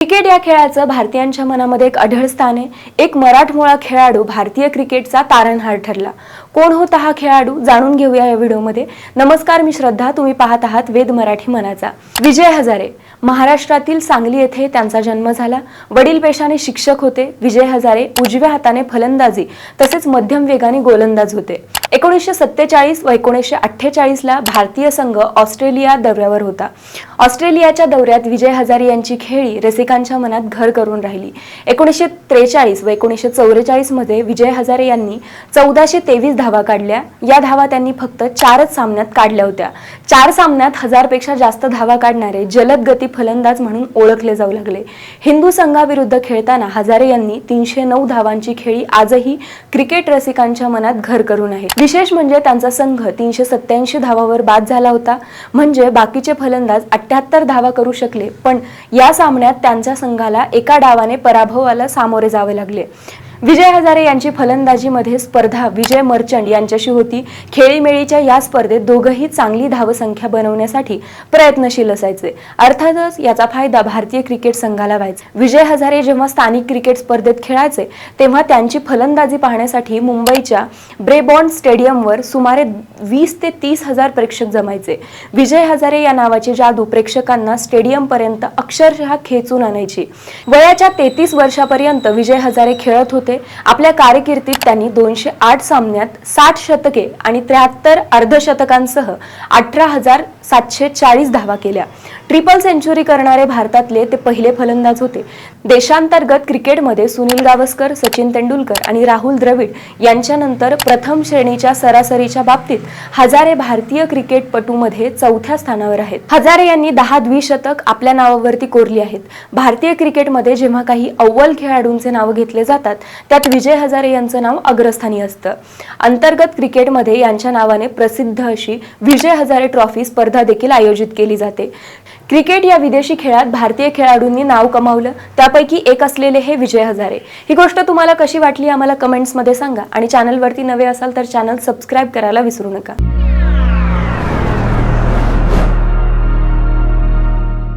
Cricket या खेळाचं भारतीयांच्या मनामध्ये एक अढळ स्थान आहे. एक मराठमोळा खेळाडू भारतीय क्रिकेटचा तारणहार ठरला. कोण होता हा खेळाडू जाणून घेऊया या व्हिडिओमध्ये. नमस्कार मी श्रद्धा. तुम्ही पाहत आहात वेद मराठी मनाचा. विजय हजारे महाराष्ट्रातील सांगली येथे त्यांचा जन्म झाला. वडील पेशाने शिक्षक होते. विजय हजारे उजव्या हाताने फलंदाजी तसेच मध्यम वेगाने गोलंदाज होते. एकोणीसशे सत्तेचाळीस व एकोणीसशे अठ्ठेचाळीसला भारतीय संघ ऑस्ट्रेलिया दौऱ्यावर होता. ऑस्ट्रेलियाच्या दौऱ्यात विजय हजारे यांची खेळी रसिकांच्या मनात घर करून राहिली. एकोणीसशे त्रेचाळीस व एकोणीसशे चौवेचाळीसमध्ये विजय हजारे यांनी चौदाशे तेवीस धावा काढल्या. या धावा त्यांनी फक्त चारच सामन्यात काढल्या होत्या. चार सामन्यात हजारपेक्षा जास्त धावा काढणारे जलद गती फलंदाज म्हणून ओळखले जाऊ लागले. हिंदू संघाविरुद्ध खेळताना हजारे यांनी तीनशे नऊ धावांची खेळी आजही क्रिकेट रसिकांच्या मनात घर करून आहे. विशेष म्हणजे त्यांचा संघ तीनशे सत्याऐंशी धावावर बाद झाला होता. म्हणजे बाकीचे फलंदाज अठ्याहत्तर धावा करू शकले पण या सामन्यात त्यांच्या संघाला एका डावाने पराभवाला सामोरे जावे लागले. विजय हजारे यांची फलंदाजीमध्ये स्पर्धा. विजय मर्चंट यांच्याशी होती. खेळीमेळीच्या या स्पर्धेत दोघंही चांगली धावसंख्या बनवण्यासाठी प्रयत्नशील असायचे. अर्थातच याचा फायदा भारतीय क्रिकेट संघाला व्हायचा. विजय हजारे जेव्हा स्थानिक क्रिकेट स्पर्धेत खेळायचे तेव्हा त्यांची फलंदाजी पाहण्यासाठी मुंबईच्या ब्रेबॉन्ड स्टेडियमवर सुमारे वीस ते तीस हजार प्रेक्षक जमायचे. विजय हजारे या नावाची जादू प्रेक्षकांना स्टेडियमपर्यंत अक्षरशः खेचून आणायची. वयाच्या तेहतीस वर्षापर्यंत विजय हजारे खेळत होते. होते. आपल्या कारकिर्दीत त्यांनी दोनशे आठ सामन्यात साठ शतके आणि त्र्याहत्तर अर्धशतकांसह अठरा हजार सातशे चाळीस धावा केल्या. ट्रिपल सेंचुरी करणारे भारतातले ते पहिले फलंदाज होते. देशांतर्गत क्रिकेटमध्ये सुनील गावस्कर सचिन तेंडुलकर आणि राहुल द्रविड यांच्यानंतर प्रथम श्रेणीच्या सरासरीच्या बाबतीत हजारे भारतीय क्रिकेटपटूमध्ये चौथ्या स्थानावर आहेत. हजारे यांनी दहा द्विशतक आपल्या नावावरती कोरली आहेत. भारतीय क्रिकेटमध्ये जेव्हा काही अव्वल खेळाडूंचे नाव घेतले जातात त्यात विजय हजारे यांचं नाव अग्रस्थानी असतं. अंतर्गत क्रिकेटमध्ये यांच्या नावाने प्रसिद्ध अशी विजय हजारे ट्रॉफी स्पर्धा देखील आयोजित केली जाते. क्रिकेट या विदेशी खेळात भारतीय खेळाडूंनी नाव कमावलं त्यापैकी एक असलेले हे विजय हजारे. ही गोष्ट तुम्हाला कशी वाटली आम्हाला कमेंट्समध्ये सांगा. आणि चॅनलवरती नवे असाल तर चॅनल सबस्क्राईब करायला विसरू नका.